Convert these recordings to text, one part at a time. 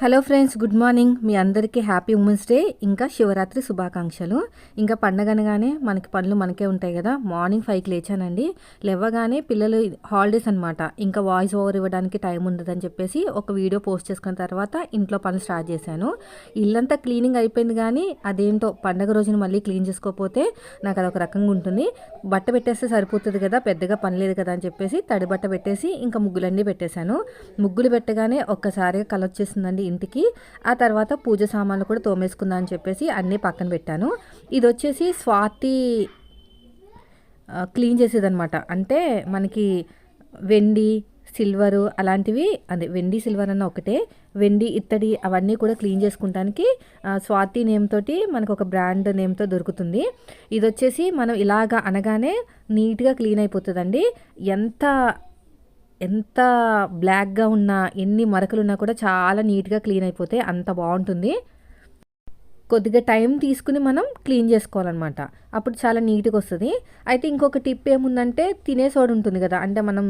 Hello friends good morning. మీ అందరికీ happy women's day. ఇంకా శివరాత్రి శుభాకాంక్షలు. ఇంకా పండగ అనగానే మనకి పనులు మనకే ఉంటాయి కదా. మార్నింగ్ ఫైవ్కి లేచానండి. లేవగానే పిల్లలు హాలిడేస్ అనమాట ఇంకా వాయిస్ ఓవర్ ఇవ్వడానికి టైం ఉండదని చెప్పేసి ఒక వీడియో పోస్ట్ చేసుకున్న తర్వాత ఇంట్లో పనులు స్టార్ట్ చేశాను. ఇల్లంతా క్లీనింగ్ అయిపోయింది కానీ అదేంటో పండగ రోజున మళ్ళీ క్లీన్ చేసుకోకపోతే నాకు అదొక రకంగా ఉంటుంది. బట్ట పెట్టేస్తే సరిపోతుంది కదా పెద్దగా పని లేదు కదా అని చెప్పేసి తడి బట్ట పెట్టేసి ఇంకా ముగ్గులన్నీ పెట్టేశాను. ముగ్గులు పెట్టగానే ఒక్కసారిగా కలొచ్చేసిందండి ఇంటికి ఆ తర్వాత పూజ సామాన్లు కూడా తోమేసుకుందా అని చెప్పేసి అన్నీ పక్కన పెట్టాను. ఇది వచ్చేసి స్వాతి క్లీన్ చేసేదనమాట అంటే మనకి వెండి సిల్వరు అలాంటివి అదే వెండి సిల్వర్ అన్న ఒకటే వెండి ఇత్తడి అవన్నీ కూడా క్లీన్ చేసుకుంటానికి స్వాతి నేమ్ తోటి మనకు ఒక బ్రాండ్ నేమ్తో దొరుకుతుంది. ఇది వచ్చేసి మనం ఇలాగా అనగానే నీట్గా క్లీన్ అయిపోతుందండి. ఎంత ఎంత బ్లాక్గా ఉన్నా ఎన్ని మరకలు ఉన్నా కూడా చాలా నీట్గా క్లీన్ అయిపోతే అంత బాగుంటుంది. కొద్దిగా టైం తీసుకుని మనం క్లీన్ చేసుకోవాలన్నమాట. అప్పుడు చాలా నీట్గా వస్తుంది అయితే ఇంకొక టిప్ ఏముందంటే తినే సోడా ఉంటుంది కదా అంటే మనం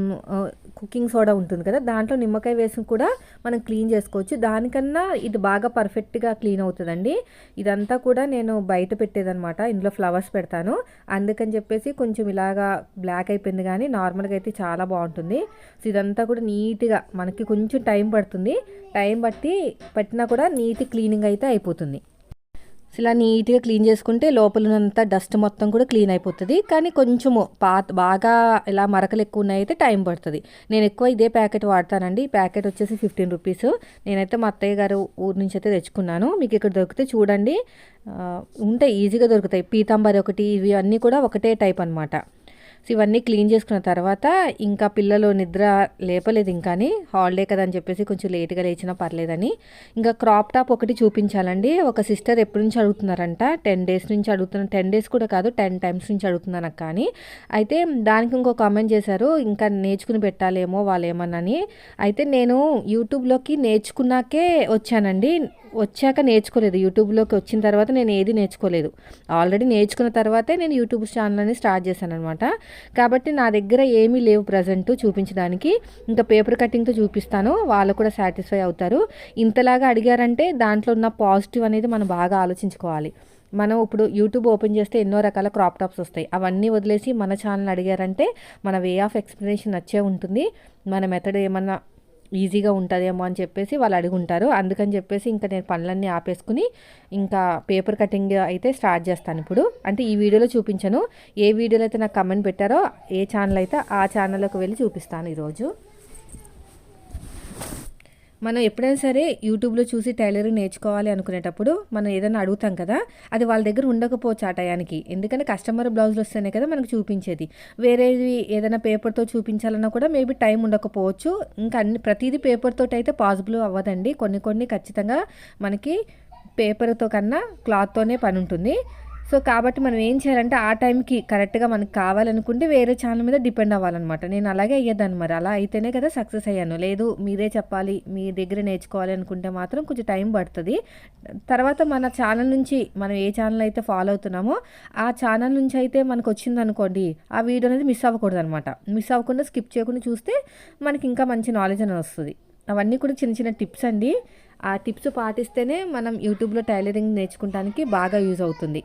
కుకింగ్ సోడా ఉంటుంది కదా దాంట్లో నిమ్మకాయ వేసి కూడా మనం క్లీన్ చేసుకోవచ్చు. దానికన్నా ఇది బాగా పర్ఫెక్ట్గా క్లీన్ అవుతుందండి. ఇదంతా కూడా నేను బయట పెట్టేదనమాట ఇందులో ఫ్లవర్స్ పెడతాను. అందుకని చెప్పేసి కొంచెం ఇలాగా బ్లాక్ అయిపోయింది కానీ నార్మల్గా అయితే చాలా బాగుంటుంది. సో ఇదంతా కూడా నీట్గా మనకి కొంచెం టైం పడుతుంది. టైం బట్టి పట్టినా కూడా నీట్ క్లీనింగ్ అయితే అయిపోతుంది. ఇలా నీట్గా క్లీన్ చేసుకుంటే లోపలనంతా డస్ట్ మొత్తం కూడా క్లీన్ అయిపోతుంది. కానీ కొంచెము పాత బాగా ఇలా మరకలు ఎక్కువ ఉన్నాయి అయితే టైం పడుతుంది. నేను ఎక్కువ ఇదే ప్యాకెట్ వాడతానండి. ఈ ప్యాకెట్ వచ్చేసి ఫిఫ్టీన్ రూపీస్. నేనైతే మా అత్తయ్య గారు ఊరు నుంచి అయితే తెచ్చుకున్నాను. మీకు ఇక్కడ దొరికితే చూడండి. ఉంటాయి ఈజీగా దొరుకుతాయి. పీతాంబరి ఒకటి ఇవి అన్నీ కూడా ఒకటే టైప్ అనమాట సో ఇవన్నీ క్లీన్ చేసుకున్న తర్వాత ఇంకా పిల్లలు నిద్ర లేపలేదు ఇంకాని హాలిడే కదా అని చెప్పేసి కొంచెం లేట్గా లేచినా పర్లేదని. ఇంకా క్రాప్ టాప్ ఒకటి చూపించాలండి. ఒక సిస్టర్ ఎప్పటి నుంచి అడుగుతున్నారంట? టెన్ డేస్ నుంచి అడుగుతున్న టెన్ డేస్ కూడా కాదు టెన్ టైమ్స్ నుంచి అడుగుతున్నాను కానీ అయితే దానికి ఇంకో కామెంట్ చేశారు ఇంకా నేర్చుకుని పెట్టాలేమో వాళ్ళు ఏమన్నాని అయితే నేను యూట్యూబ్లోకి నేర్చుకున్నాకే వచ్చానండి. వచ్చాక నేర్చుకోలేదు. యూట్యూబ్లోకి వచ్చిన తర్వాత నేను ఏది నేర్చుకోలేదు. ఆల్రెడీ నేర్చుకున్న తర్వాతే నేను యూట్యూబ్ ఛానల్ అని స్టార్ట్ చేశాను అనమాట కాబట్టి నా దగ్గర ఏమీ లేవు ప్రజెంట్ చూపించడానికి. ఇంకా పేపర్ కటింగ్తో చూపిస్తాను. వాళ్ళు కూడా సాటిస్ఫై అవుతారు. ఇంతలాగా అడిగారంటే దాంట్లో ఉన్న పాజిటివ్ అనేది మనం బాగా ఆలోచించుకోవాలి. మనం ఇప్పుడు యూట్యూబ్ ఓపెన్ చేస్తే ఎన్నో రకాల క్రాప్ టాప్స్ వస్తాయి. అవన్నీ వదిలేసి మన ఛానల్ అడిగారంటే మన వే ఆఫ్ ఎక్స్ప్లెనేషన్ నచ్చే ఉంటుంది. మన మెథడ్ ఏమన్నా ఈజీగా ఉంటుందేమో అని చెప్పేసి వాళ్ళు అడుగుంటారు. అందుకని చెప్పేసి ఇంకా నేను పనులన్నీ ఆపేసుకుని ఇంకా పేపర్ కటింగ్ అయితే స్టార్ట్ చేస్తాను ఇప్పుడు. అంటే ఈ వీడియోలో చూపించను. ఏ వీడియోలో అయితే నాకు కమెంట్ పెట్టారో ఏ ఛానల్ అయితే ఆ ఛానల్లోకి వెళ్ళి చూపిస్తాను ఈరోజు. మనం ఎప్పుడైనా సరే యూట్యూబ్లో చూసి టైలరింగ్ నేర్చుకోవాలి అనుకునేటప్పుడు మనం ఏదైనా అడుగుతాం కదా అది వాళ్ళ దగ్గర ఉండకపోవచ్చు ఆ టయానికి. ఎందుకంటే కస్టమర్ బ్లౌజులు వస్తేనే కదా మనకు చూపించేది. వేరేది ఏదైనా పేపర్తో చూపించాలన్నా కూడా మేబీ టైం ఉండకపోవచ్చు. ఇంకా అన్ని ప్రతిదీ పేపర్తో అయితే పాసిబుల్ అవ్వదండి. కొన్ని కొన్ని ఖచ్చితంగా మనకి పేపర్తో కన్నా క్లాత్తోనే పని ఉంటుంది. సో కాబట్టి మనం ఏం చేయాలంటే ఆ టైంకి కరెక్ట్గా మనకు కావాలనుకుంటే వేరే ఛానల్ మీద డిపెండ్ అవ్వాలన్నమాట. నేను అలాగే అయ్యేదాన్ని మరి. అలా అయితేనే కదా సక్సెస్ అయ్యాను. లేదు మీరే చెప్పాలి మీ దగ్గర నేర్చుకోవాలి అనుకుంటే మాత్రం కొంచెం టైం పడుతుంది. తర్వాత మన ఛానల్ నుంచి మనం ఏ ఛానల్ అయితే ఫాలో అవుతున్నామో ఆ ఛానల్ నుంచి అయితే మనకు వచ్చింది అనుకోండి ఆ వీడియో అనేది మిస్ అవ్వకూడదు అనమాట మిస్ అవ్వకుండా స్కిప్ చేయకుండా చూస్తే మనకి ఇంకా మంచి నాలెడ్జ్ అనేది వస్తుంది. అవన్నీ కూడా చిన్న చిన్న టిప్స్ అండి. ఆ టిప్స్ పాటిస్తేనే మనం యూట్యూబ్లో టైలరింగ్ నేర్చుకుంటానికి బాగా యూజ్ అవుతుంది.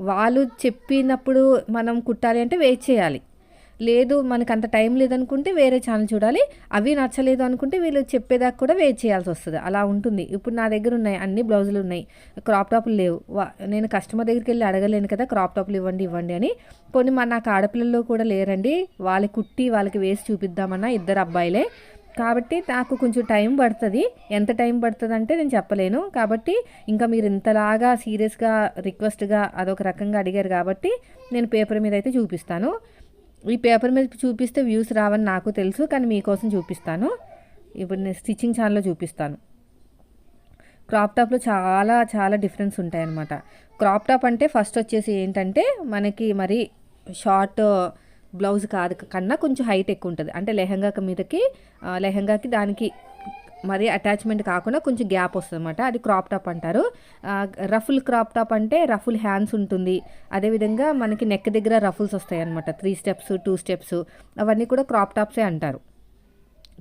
వాళ్ళు చెప్పినప్పుడు మనం కుట్టాలి అంటే వెయిట్ చేయాలి. లేదు మనకు అంత టైం లేదనుకుంటే వేరే ఛానల్ చూడాలి. అవి నచ్చలేదు అనుకుంటే వీళ్ళు చెప్పేదాకా కూడా వెయిట్ చేయాల్సి వస్తుంది. అలా ఉంటుంది. ఇప్పుడు నా దగ్గర ఉన్నాయి అన్ని బ్లౌజులు ఉన్నాయి. క్రాప్ టాప్లు లేవు. నేను కస్టమర్ దగ్గరికి వెళ్ళి అడగలేను కదా క్రాప్ టాప్లు ఇవ్వండి ఇవ్వండి అని. కొన్ని మా నాకు ఆడపిల్లలు కూడా లేరండి. వాళ్ళకి కుట్టి వాళ్ళకి వేసి చూపిద్దామన్నా ఇద్దరు అబ్బాయిలే. కాబట్టి నాకు కొంచెం టైం పడుతుంది. ఎంత టైం పడుతుంది అంటే నేను చెప్పలేను. కాబట్టి ఇంకా మీరు ఇంతలాగా సీరియస్గా రిక్వెస్ట్గా అదొక రకంగా అడిగారు కాబట్టి నేను పేపర్ మీద అయితే చూపిస్తాను. ఈ పేపర్ మీద చూపిస్తే వ్యూస్ రావని నాకు తెలుసు కానీ మీకోసం చూపిస్తాను. ఇప్పుడు నేను స్టిచ్చింగ్ ఛానల్లో చూపిస్తాను. క్రాప్ టాప్లో చాలా చాలా డిఫరెన్స్ ఉంటాయన్నమాట. క్రాప్ టాప్ అంటే ఫస్ట్ వచ్చేసి ఏంటంటే మనకి మరి షార్ట్ బ్లౌజ్ కాదు కన్నా కొంచెం హైట్ ఎక్కువ ఉంటుంది అంటే లెహంగాకి మీదకి లెహంగాకి దానికి మరి అటాచ్మెంట్ కాకుండా కొంచెం గ్యాప్ వస్తుంది అనమాట అది క్రాప్ టాప్ అంటారు. రఫుల్ క్రాప్ టాప్ అంటే రఫుల్ హ్యాండ్స్ ఉంటుంది. అదేవిధంగా మనకి నెక్ దగ్గర రఫుల్స్ వస్తాయి అనమాట త్రీ స్టెప్స్ టూ స్టెప్స్ అవన్నీ కూడా క్రాప్ టాప్సే అంటారు.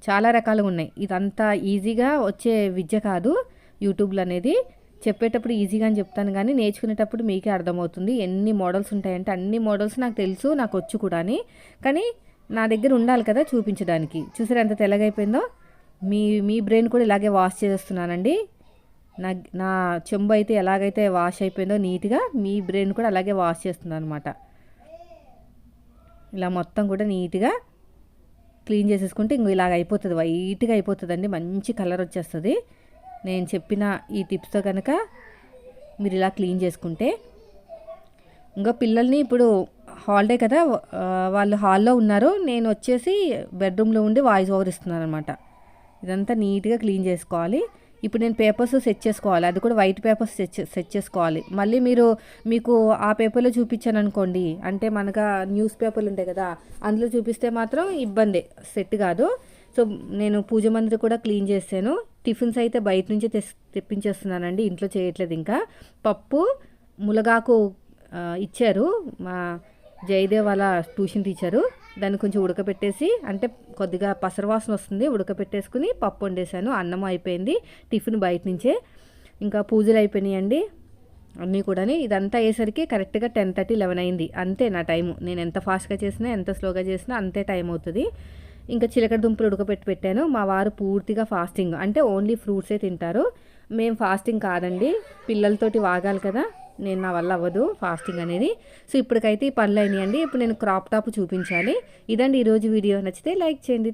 చాలా రకాలుగా ఉన్నాయి. ఇదంతా ఈజీగా వచ్చే విద్య కాదు. యూట్యూబ్లో అనేది చెప్పేటప్పుడు ఈజీగా అని చెప్తాను కానీ నేర్చుకునేటప్పుడు మీకే అర్థమవుతుంది. ఎన్ని మోడల్స్ ఉంటాయంటే అన్ని మోడల్స్ నాకు తెలుసు నాకు వచ్చు కూడా కానీ నా దగ్గర ఉండాలి కదా చూపించడానికి. చూసారు ఎంత తెల్లగైపోయిందో? మీ మీ బ్రెయిన్ కూడా ఇలాగే వాష్ చేస్తున్నానండి నా నా చెంబు అయితే ఎలాగైతే వాష్ అయిపోయిందో నీట్గా మీ బ్రెయిన్ కూడా అలాగే వాష్ చేస్తున్నాను అనమాట ఇలా మొత్తం కూడా నీట్గా క్లీన్ చేసేసుకుంటే ఇంకో ఇలాగ అయిపోతుంది వైట్గా అయిపోతుందండి. మంచి కలర్ వచ్చేస్తుంది. నేను చెప్పిన ఈ టిప్స్తో కనుక మీరు ఇలా క్లీన్ చేసుకుంటే ఇంకా పిల్లల్ని ఇప్పుడు హాలిడే కదా వాళ్ళు హాల్లో ఉన్నారు నేను వచ్చేసి బెడ్రూమ్లో ఉండి వాయిస్ ఓవర్ ఇస్తున్నాను అనమాట ఇదంతా నీట్గా క్లీన్ చేసుకోవాలి. ఇప్పుడు నేను పేపర్స్ సెట్ చేసుకోవాలి అది కూడా వైట్ పేపర్స్ సెట్ సెట్ చేసుకోవాలి. మళ్ళీ మీరు మీకు ఆ పేపర్లో చూపించాను అనుకోండి అంటే మనకు న్యూస్ పేపర్లు ఉంటాయి కదా అందులో చూపిస్తే మాత్రం ఇబ్బంది సెట్ కాదు. సో నేను పూజ మందిరం కూడా క్లీన్ చేశాను. టిఫిన్స్ అయితే బయట నుంచి తెస్ తెప్పించేస్తున్నానండి. ఇంట్లో చేయట్లేదు ఇంకా. పప్పు ములగాకు ఇచ్చారు. మా జయదేవ్ వాళ్ళ ట్యూషన్ టీచరు. దాన్ని కొంచెం ఉడకబెట్టేసి అంటే కొద్దిగా పసరవాసన వస్తుంది ఉడకబెట్టేసుకుని పప్పు వండేసాను అన్నం అయిపోయింది. టిఫిన్ బయట నుంచే. ఇంకా పూజలు అయిపోయినాయండి. అన్నీ కూడా ఇదంతా అయ్యేసరికి కరెక్ట్గా టెన్ థర్టీ లెవెన్ అయింది. అంతే నా టైము. నేను ఎంత ఫాస్ట్గా చేసినా ఎంత స్లోగా చేసినా అంతే టైం అవుతుంది ఇంకా చిలకడ దుంపలు ఉడకబెట్టి పెట్టాను. మా వారు పూర్తిగా ఫాస్టింగ్. అంటే ఓన్లీ ఫ్రూట్సే తింటారు. మేము ఫాస్టింగ్ కాదండి. పిల్లలతోటి వాగాలి కదా. నేను నా వల్ల అవ్వదు ఫాస్టింగ్ అనేది. సో ఇప్పటికైతే ఈ పనులు అయినాయండి. ఇప్పుడు నేను క్రాప్ టాప్ చూపించాలి. ఇదండి ఈరోజు వీడియో. నచ్చితే లైక్ చేయండి.